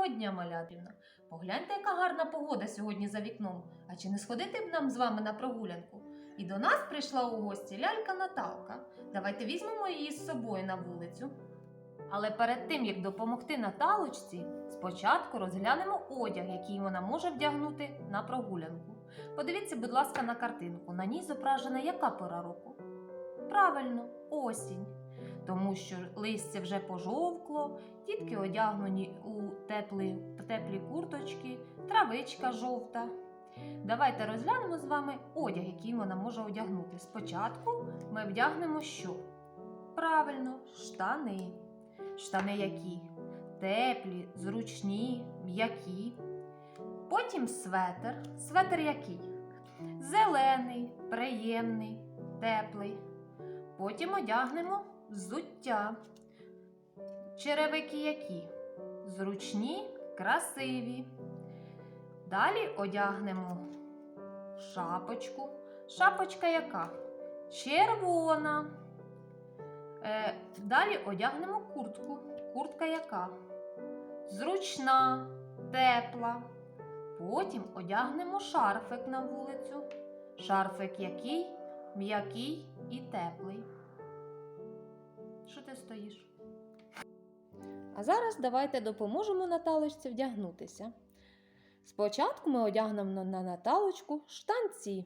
Доброго дня, малятина! Погляньте, яка гарна погода сьогодні за вікном. А чи не сходити б нам з вами на прогулянку? І до нас прийшла у гості лялька Наталка. Давайте візьмемо її з собою на вулицю. Але перед тим, як допомогти Наталочці, спочатку розглянемо одяг, який вона може вдягнути на прогулянку. Подивіться, будь ласка, на картинку. На ній зображена яка пора року? Правильно, осінь. Тому що листя вже пожовкло, дітки одягнені у теплі, теплі курточки, травичка жовта. Давайте розглянемо з вами одяг, який вона може одягнути. Спочатку ми вдягнемо що? Правильно, штани. Штани які? Теплі, зручні, м'які. Потім светр. Светр який? Зелений, приємний, теплий. Потім одягнемо взуття. Черевики які? Зручні, красиві. Далі одягнемо шапочку. Шапочка яка? Червона. Е, далі одягнемо куртку. Куртка яка? Зручна, тепла. Потім одягнемо шарфик на вулицю. Шарфик який? М'який і теплий. Що ти стоїш? А зараз давайте допоможемо Наталочці вдягнутися. Спочатку ми одягнемо на Наталочку штанці.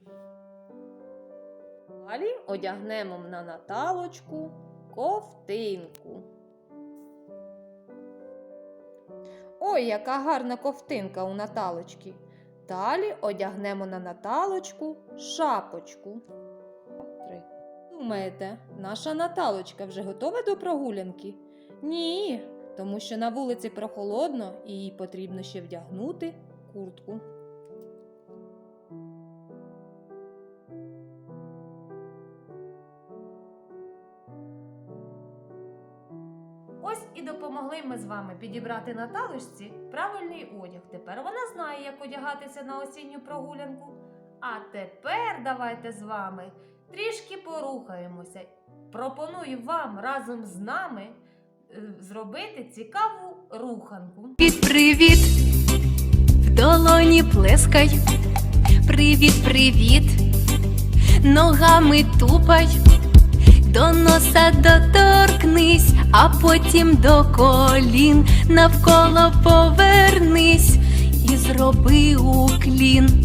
Далі одягнемо на Наталочку ковтинку. Ой, яка гарна ковтинка у Наталочки. Далі одягнемо на Наталочку шапочку. Думаєте, наша Наталочка вже готова до прогулянки? Ні, тому що на вулиці прохолодно і їй потрібно ще вдягнути куртку. Ось і допомогли ми з вами підібрати Наталочці правильний одяг. Тепер вона знає, як одягатися на осінню прогулянку. А тепер давайте з вами трішки порухаємося. Пропоную вам разом з нами е, зробити цікаву руханку. Привіт, в долоні плескай. Привіт, привіт, ногами тупай, до носа доторкнись, а потім до колін навколо повернись і зроби уклін.